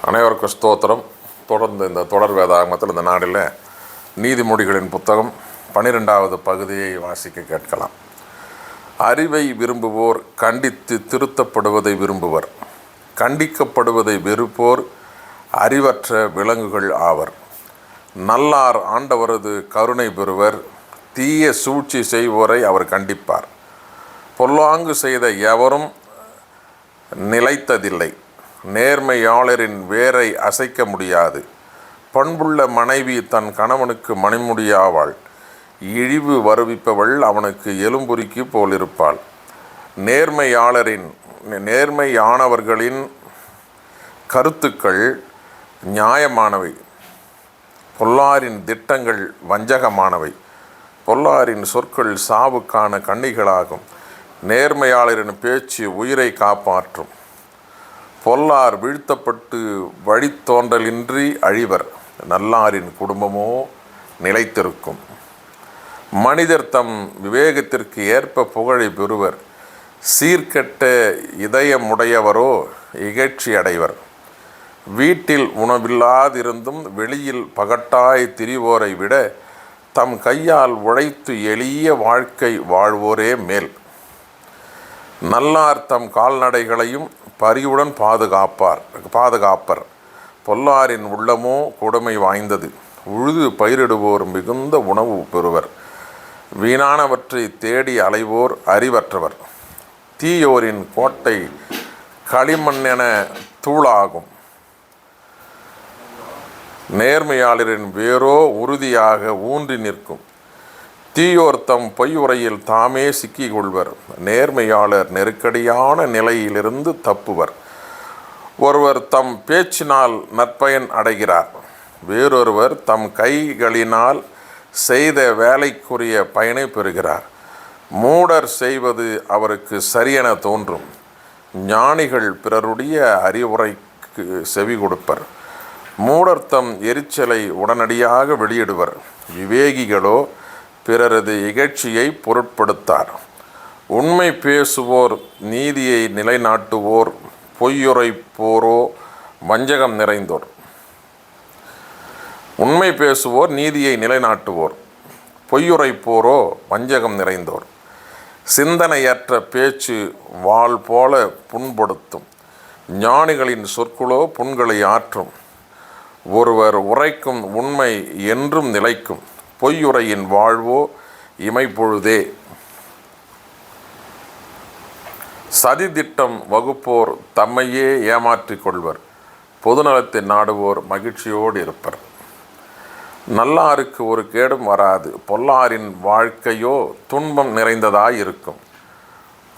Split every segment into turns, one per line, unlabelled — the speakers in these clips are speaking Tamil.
அனைவருக்கும் ஸ்தோத்திரம். தொடர்ந்து இந்த தொடர் வேதாகமத்தில் இந்த நாடில் நீதிமொழிகளின் புத்தகம் பன்னிரெண்டாவது பகுதியை வாசிக்க கேட்கலாம். அறிவை விரும்புவோர் கண்டித்து திருத்தப்படுவதை விரும்புவர். கண்டிக்கப்படுவதை வெறுப்போர் அறிவற்ற விலங்குகள் ஆவர். நல்லார் ஆண்டவரது கருணை பெறுவர். தீய சூழ்ச்சி செய்வோரை அவர் கண்டிப்பார். பொல்லாங்கு செய்த எவரும் நிலைத்ததில்லை. நேர்மையாளரின் வேரை அசைக்க முடியாது. பண்புள்ள மனைவி தன் கணவனுக்கு மணிமுடியாவாள். இழிவு வருவிப்பவள் அவனுக்கு எலும்புரிக்கு போலிருப்பாள். நேர்மையாளரின் நேர்மையானவர்களின் கருத்துக்கள் நியாயமானவை. பொல்லாரின் திட்டங்கள் வஞ்சகமானவை. பொல்லாரின் சொற்கள் சாவுக்கான கண்ணிகளாகும். நேர்மையாளரின் பேச்சு உயிரை காப்பாற்றும். பொல்லார் வீழ்த்தப்பட்டு வழித்தோன்றலின்றி அழிவர். நல்லாரின் குடும்பமோ நிலைத்திருக்கும். மனிதர் தம் விவேகத்திற்கு ஏற்ப புகழை பெறுவர். சீர்கெட்ட இதயமுடையவரோ இகழ்ச்சி அடைவர். வீட்டில் உணவில்லாதிருந்தும் வெளியில் பகட்டாய் திரிவோரை விட தம் கையால் உழைத்து எளிய வாழ்க்கை வாழ்வோரே மேல். நல்லார் தம் கால்நடைகளையும் பரிவுடன் பாதுகாப்பார் பாதுகாப்பர். பொல்லாரின் உள்ளமோ கொடுமை வாய்ந்தது. உழுது பயிரிடுவோர் மிகுந்த உணவு பெறுவர். வீணானவற்றை தேடி அலைவோர் அறிவற்றவர். தீயோரின் கோட்டை களிமண்ணென தூளாகும். நேர்மையாளரின் வேரோ உறுதியாக ஊன்றி நிற்கும். தீயோர்த்தம் பொய் பொய்யுரையில் தாமே சிக்கிக் கொள்வர் நேர்மையாளர் நெருக்கடியான நிலையிலிருந்து தப்புவர். ஒருவர் தம் பேச்சினால் நற்பயன் அடைகிறார். வேறொருவர் தம் கைகளினால் செய்த வேலைக்குரிய பயனை பெறுகிறார். மூடர் செய்வது அவருக்கு சரியென தோன்றும். ஞானிகள் பிறருடைய அறிவுரைக்கு செவி கொடுப்பர். மூடர்த்தம் எரிச்சலை உடனடியாக வெளியிடுவர். விவேகிகளோ பிறரது இகழ்ச்சியை பொருட்படுத்தார். உண்மை பேசுவோர் நீதியை நிலைநாட்டுவோர் பொய்யுரைப்போரோ வஞ்சகம் நிறைந்தோர். உண்மை பேசுவோர் நீதியை நிலைநாட்டுவோர் பொய்யுரைப்போரோ வஞ்சகம் நிறைந்தோர். சிந்தனையற்ற பேச்சு வாள் போல புண்படுத்தும். ஞானிகளின் சொற்களோ புண்களை ஆற்றும். ஒருவர் உரைக்கும் உண்மை என்றும் நிலைக்கும். பொய்யுரையின் வாழ்வோ இமைப்பொழுதே. சதித்திட்டம் வகுப்போர் தம்மையே ஏமாற்றிக் கொள்வர். பொதுநலத்தை நாடுவோர் மகிழ்ச்சியோடு இருப்பர். நல்லாருக்கு ஒரு கேடும் வராது. பொல்லாரின் வாழ்க்கையோ துன்பம் நிறைந்ததாயிருக்கும்.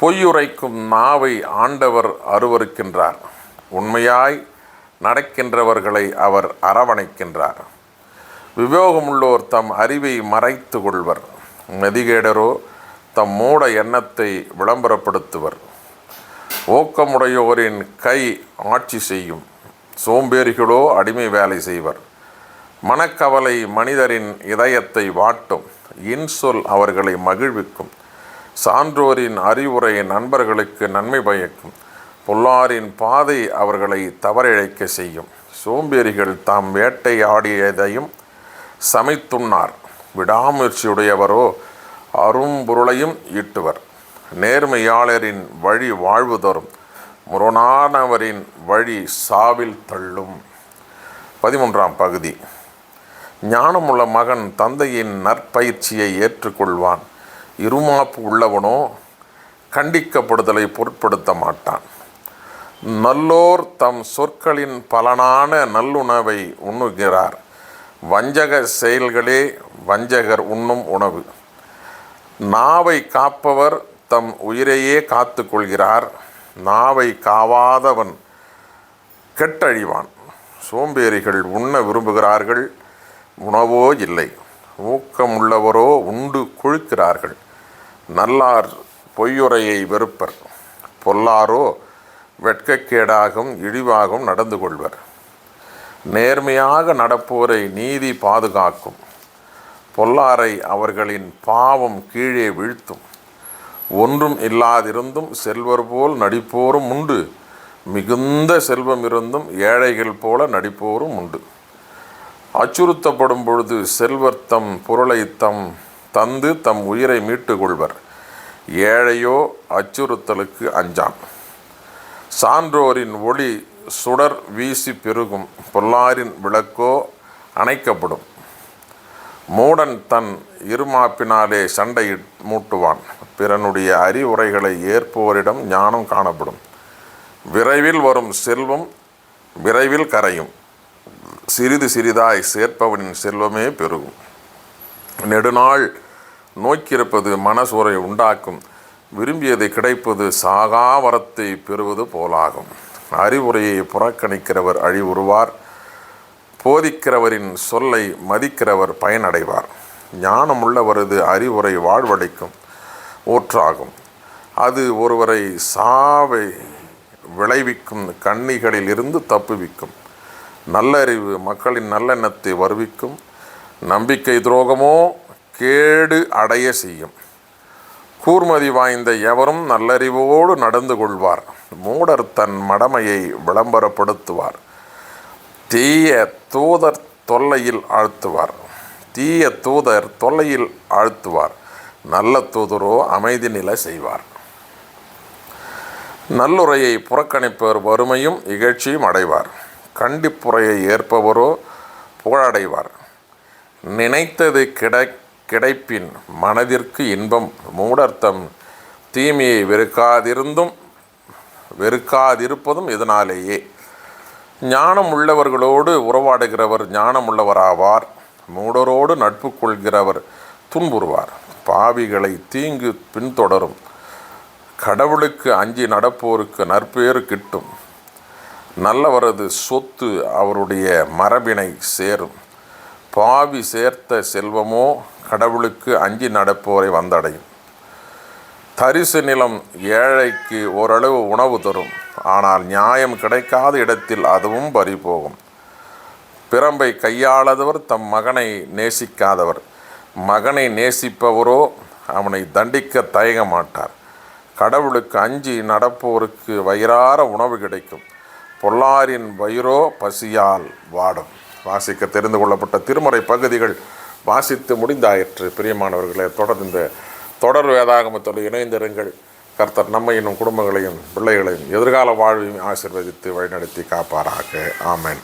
பொய்யுரைக்கும் நாவை ஆண்டவர் அருவருக்கின்றார். உண்மையாய் நடக்கின்றவர்களை அவர் அரவணைக்கின்றார். விவேகமுள்ளோர் தம் அறிவை மறைத்து கொள்வர் நதிகேடரோ தம் மூட எண்ணத்தை விளம்பரப்படுத்துவர். ஊக்கமுடையோரின் கை ஆட்சி செய்யும். சோம்பேறிகளோ அடிமை வேலை செய்வர். மனக்கவலை மனிதரின் இதயத்தை வாட்டும். இன்சொல் அவர்களை மகிழ்விக்கும். சான்றோரின் அறிவுரை நண்பர்களுக்கு நன்மை பயக்கும். பொல்லாரின் பாதை அவர்களை தவறிழைக்க செய்யும். சோம்பேறிகள் தாம் வேட்டையாடியதையும் சமைத்துண்ணார். விடாமுயற்சியுடையவரோ அரும்பொருளையும் ஈட்டுவர். நேர்மையாளரின் வழி வாழ்வு தரும் முரணானவரின் வழி சாவில் தள்ளும். பதிமூன்றாம் பகுதி. ஞானமுள்ள மகன் தந்தையின் நற்பயிற்சியை ஏற்றுக்கொள்வான். இருமாப்பு உள்ளவனோ கண்டிக்கப்படுதலை பொருட்படுத்த மாட்டான். நல்லோர் தம் சொற்களின் பலனான நல்லுணவை உண்ணுகிறார். வஞ்சக செயல்களே வஞ்சகர் உண்ணும் உணவு. நாவை காப்பவர் தம் உயிரையே காத்து கொள்கிறார் நாவை காவாதவன் கெட்டழிவான். சோம்பேறிகள் உண்ண விரும்புகிறார்கள் உணவோ இல்லை. ஊக்கமுள்ளவரோ உண்டு கொழுக்கிறார்கள். நல்லார் பொய்யுரையை வெறுப்பர். பொல்லாரோ வெட்கக்கேடாகவும் இழிவாகவும் நடந்து கொள்வர் நேர்மையாக நடப்போரை நீதி பாதுகாக்கும். பொல்லாரை அவர்களின் பாவம் கீழே வீழ்த்தும். ஒன்றும் இல்லாதிருந்தும் செல்வர் போல் நடிப்போரும் உண்டு. மிகுந்த செல்வம் இருந்தும் ஏழைகள் போல நடிப்போரும் உண்டு. அச்சுறுத்தப்படும் பொழுது செல்வர் தம் பொருளை தம் தந்து தம் உயிரை மீட்டு கொள்வர் ஏழையோ அச்சுறுத்தலுக்கு அஞ்சான். சான்றோரின் ஒளி சுடர் வீசி பெருகும் பொல்லாரின் விளக்கோ அணைக்கப்படும். மூடன் தன் இருமாப்பினாலே சண்டை மூட்டுவான். பிறனுடைய அறிவுரைகளை ஏற்போரிடம் ஞானம் காணப்படும். விரைவில் வரும் செல்வம் விரைவில் கரையும். சிறிது சிறிதாய் சேர்ப்பவனின் செல்வமே பெருகும். நெடுநாள் நோக்கியிருப்பது மனசோரை உண்டாக்கும். விரும்பியது கிடைப்பது சாகா வரத்தை பெறுவது போலாகும். அறிவுரையை புறக்கணிக்கிறவர் அழிவுறுவார். போதிக்கிறவரின் சொல்லை மதிக்கிறவர் பயனடைவார். ஞானமுள்ளவரது அறிவுரை வாழ்வடைக்கும் ஊற்றாகும். அது ஒருவரை சாவை விளைவிக்கும் கண்ணிகளில் இருந்து தப்புவிக்கும். நல்லறிவு மக்களின் நல்லெண்ணத்தை வருவிக்கும். நம்பிக்கை துரோகமோ கேடு அடைய செய்யும். கூர்மதி வாய்ந்த எவரும் நல்லறிவோடு நடந்து கொள்வார். மூடர் தன் மடமையை விளம்பரப்படுத்துவார். தீய தூதர் தொல்லையில் ஆழ்த்துவார். தீய தூதர் தொல்லையில் ஆழ்த்துவார். நல்ல தூதரோ அமைதி நிலை செய்வார். நல்லுரையை புறக்கணிப்பவர் வறுமையும் இகழ்ச்சியும் அடைவார். கண்டிப்புரையை ஏற்பவரோ புகழடைவார். நினைத்தது கிடை கிடைப்பின் மனதிற்கு இன்பம் மூடர்த்தம். தீமையை வெறுக்காதிருந்தும் வெறுக்காதிருப்பதும் இதனாலேயே. ஞானம் உள்ளவர்களோடு உறவாடுகிறவர் ஞானம் உள்ளவராவார் மூடரோடு நட்பு கொள்கிறவர் துன்புறுவார். பாவிகளை தீங்கு பின்தொடரும். கடவுளுக்கு அஞ்சி நடப்போருக்கு நற்பேறு கிட்டும். நல்லவரது சொத்து அவருடைய மரபினை சேரும். பாவி சேர்த்த செல்வமோ கடவுளுக்கு அஞ்சி நடப்போரை வந்தடையும். தரிசு நிலம் ஏழைக்கு ஓரளவு உணவு தரும். ஆனால் நியாயம் கிடைக்காத இடத்தில் அதுவும் பறிபோகும் பிரம்பை கையாளாதவர் தம் மகனை நேசிக்காதவர். மகனை நேசிப்பவரோ அவனை தண்டிக்க தயங்க மாட்டார் கடவுளுக்கு அஞ்சி நடப்போருக்கு வயிறார உணவு கிடைக்கும். பொல்லாரின் வயிறோ பசியால் வாடும். வாசிக்க தெரிந்து கொள்ளப்பட்ட திருமறை பகுதிகள் வாசித்து முடிந்தாயிற்று. பிரியமானவர்களே தொடர் இந்த தொடர் வேதாகமத்தோடு இணைந்திருங்கள். கர்த்தர் நம்ம இன்னும் குடும்பங்களையும் பிள்ளைகளையும் எதிர்கால வாழ்வையும் ஆசிர்வதித்து வழிநடத்தி காப்பாராக. ஆமேன்.